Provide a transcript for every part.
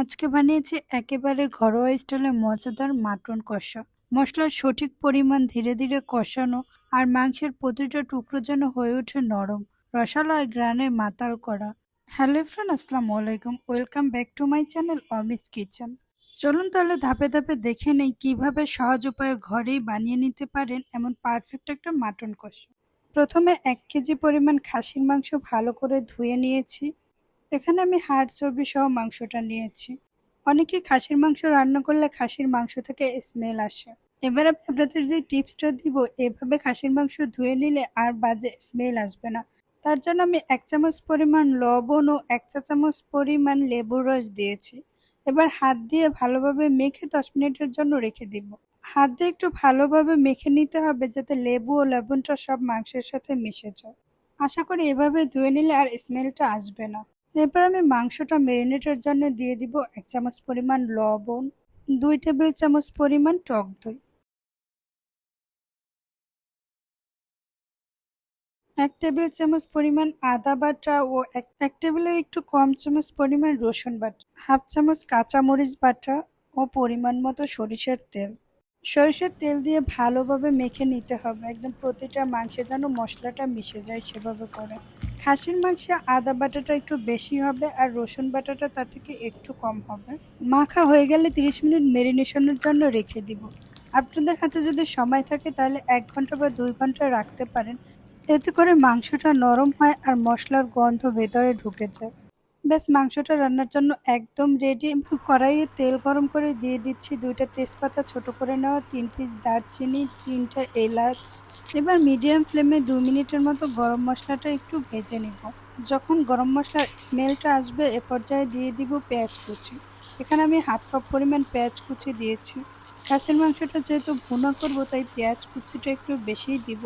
আজকে বানিয়েছি একেবারে ঘরোয়া স্টাইলে মজাদার মাটন কষা। মশলার সঠিক পরিমাণ ধীরে ধীরে কষানো আর মাংসের প্রতিটা টুকরো যেন হয়ে ওঠে নরম। রসালো আর গ্রানে মাতাল করা। হ্যালো ফ্রেন্ড আসসালামু আলাইকুম। Welcome back to my channel Ami's kitchen চলুন তাহলে ধাপে ধাপে দেখে নেই কীভাবে সহজ উপায়ে ঘরেই বানিয়ে নিতে পারেন এমন পারফেক্ট একটা মাটন কষা। প্রথমে এক কেজি পরিমাণ খাসির মাংস ভালো করে ধুয়ে নিয়েছি। এখানে আমি হাড় চর্বি সহ মাংসটা নিয়েছি। অনেকে খাসির মাংস রান্না করলে খাসির মাংস থেকে স্মেল আসে। এবার আমি আপনাদের যে টিপসটা দিব, এভাবে খাসির মাংস ধুয়ে নিলে আর বাজে স্মেল আসবে না। তার জন্য আমি এক চামচ পরিমাণ লবণ ও এক চা চামচ পরিমাণ লেবুর রস দিয়েছি। এবার হাত দিয়ে ভালোভাবে মেখে দশ মিনিটের জন্য রেখে দিব। হাত দিয়ে একটু ভালোভাবে মেখে নিতে হবে যাতে লেবু ও লবণটা সব মাংসের সাথে মিশে যায়। আশা করি এভাবে ধুয়ে নিলে আর স্মেলটা আসবে না। এরপর আমি মাংসটা ম্যারিনেটের জন্য দিয়ে দিব এক চামচ পরিমাণ লবণ, দুই টেবিল চামচ পরিমাণ টক দই। এক টেবিল চামচ পরিমাণ আদা বাটা ও এক টেবিলের একটু কম চামচ পরিমাণ রসুন বাটা, হাফ চামচ কাঁচামরিচ বাটা ও পরিমাণ মতো সরিষার তেল। সরিষার তেল দিয়ে ভালোভাবে মেখে নিতে হবে, একদম প্রতিটা মাংসে যেন মশলাটা মিশে যায় সেভাবে করে। খাসির মাংসে আদা বাটাটা একটু বেশি হবে আর রসুন বাটাটা তার থেকে একটু কম হবে। মাখা হয়ে গেলে তিরিশ মিনিট মেরিনেশনের জন্য রেখে দিব। আপনাদের হাতে যদি সময় থাকে তাহলে এক ঘণ্টা বা দুই ঘণ্টা রাখতে পারেন। এতে করে মাংসটা নরম হয় আর মশলার গন্ধ ভেতরে ঢুকে যায়। ব্যাস, মাংসটা রান্নার জন্য একদম রেডি কড়াইয়ে তেল গরম করে দিয়ে দিচ্ছি দুইটা তেজপাতা ছোট করে নেওয়া, তিন পিস দারচিনি, তিনটা এলাচ। এবার মিডিয়াম ফ্লেমে দু মিনিটের মতো গরম মশলাটা একটু ভেজে নেব। যখন গরম মশলার স্মেলটা আসবে, এ পর্যায়ে দিয়ে দিব পেঁয়াজ কুচি। এখানে আমি হাফ কাপ পরিমাণ পেঁয়াজ কুচি দিয়েছি। খাসির মাংসটা যেহেতু ভুনা করব, তাই পেঁয়াজ কুচিটা একটু বেশিই দিব।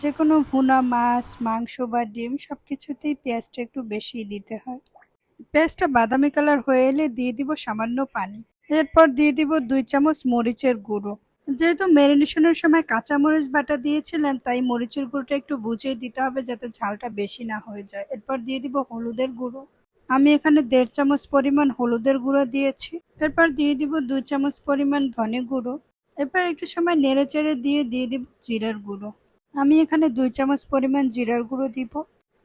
যে কোনো ভুনা মাছ, মাংস বা ডিম সব কিছুতেই পেঁয়াজটা একটু বেশিই দিতে হয়। পেঁয়াজটা বাদামি কালার হয়ে এলে দিয়ে দিব সামান্য পানি। এরপর দিয়ে দিব দুই চামচ মরিচের গুঁড়ো। যেহেতু ম্যারিনেশনের সময় কাঁচা মরিচ বাটা দিয়েছিলাম, তাই মরিচের গুঁড়োটা একটু বুঝিয়ে দিতে হবে যাতে ঝালটা বেশি না হয়ে যায়। এরপর দিয়ে দিব হলুদের গুঁড়ো। আমি এখানে দেড় চামচ পরিমাণ হলুদের গুঁড়ো দিয়েছি। এরপর দিয়ে দিব দুই চামচ পরিমাণ ধনে গুঁড়ো। এরপর একটু সময় নেড়ে চেড়ে দিয়ে দিয়ে দিব জিরার গুঁড়ো। আমি এখানে দুই চামচ পরিমাণ জিরার গুঁড়ো দিব।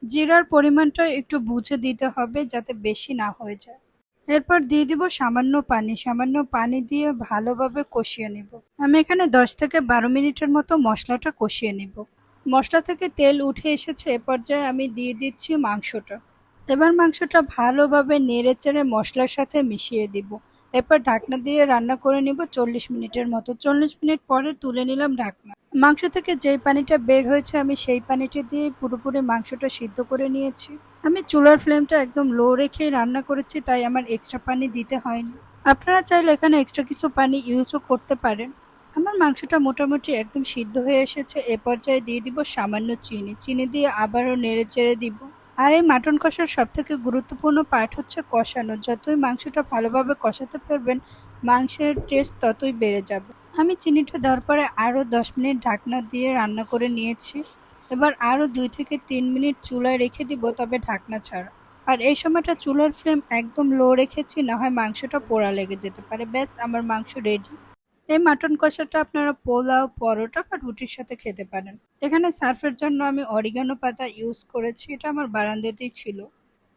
জিরার পরিমাণটা একটু বুঝে দিতে হবে যাতে বেশি না হয়ে যায়। এরপর দিয়ে দিব সামান্য পানি। সামান্য পানি দিয়ে ভালোভাবে কষিয়ে নিব। আমি এখানে দশ থেকে বারো মিনিটের মতো মশলাটা কষিয়ে নিব। মশলা থেকে তেল উঠে এসেছে এ পর্যায়ে আমি দিয়ে দিচ্ছি মাংসটা। এবার মাংসটা ভালোভাবে নেড়ে চেড়ে মশলার সাথে মিশিয়ে দিব। এরপর ঢাকনা দিয়ে রান্না করে নিব চল্লিশ মিনিটের মতো। চল্লিশ মিনিট পরে তুলে নিলাম ঢাকনা। মাংস থেকে যেই পানিটা বের হয়েছে, আমি সেই পানিটা দিয়ে পুরোপুরি মাংসটা সিদ্ধ করে নিয়েছি। আমি চুলার ফ্লেমটা একদম লো রেখেই রান্না করেছি, তাই আমার এক্সট্রা পানি দিতে হয়নি। আপনারা চাইলে এখানে এক্সট্রা কিছু পানি ইউজও করতে পারেন। আমার মাংসটা মোটামুটি একদম সিদ্ধ হয়ে এসেছে, এ পর্যায়ে দিয়ে দিব সামান্য চিনি। চিনি দিয়ে আবারও নেড়ে চেড়ে দিব। আর এই মাটন কষার সব থেকে গুরুত্বপূর্ণ পার্ট হচ্ছে কষানো। যতই মাংসটা ভালোভাবে কষাতে পারবেন, মাংসের টেস্ট ততই বেড়ে যাবে। আমি চিনিটা দেওয়ার পরে আরও দশ মিনিট ঢাকনা দিয়ে রান্না করে নিয়েছি। এবার আরও দুই থেকে তিন মিনিট চুলায় রেখে দিব, তবে ঢাকনা ছাড়া। আর এই সময়টা চুলার ফ্লেম একদম লো রেখেছি, না হয় মাংসটা পোড়া লেগে যেতে পারে। ব্যাস, আমার মাংস রেডি। এই মাটন কষাটা আপনারা পোলাও, পরোটা বা রুটির সাথে খেতে পারেন। এখানে সার্ফের জন্য আমি অরিগানো পাতা ইউজ করেছি, এটা আমার বারান্দাতেই ছিল।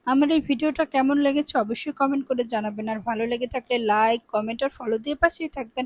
আমার এই ভিডিওটা কেমন লেগেছে অবশ্যই কমেন্ট করে জানাবেন। আর ভালো লেগে থাকলে লাইক, কমেন্ট আর ফলো দিয়ে পাশেই থাকবেন।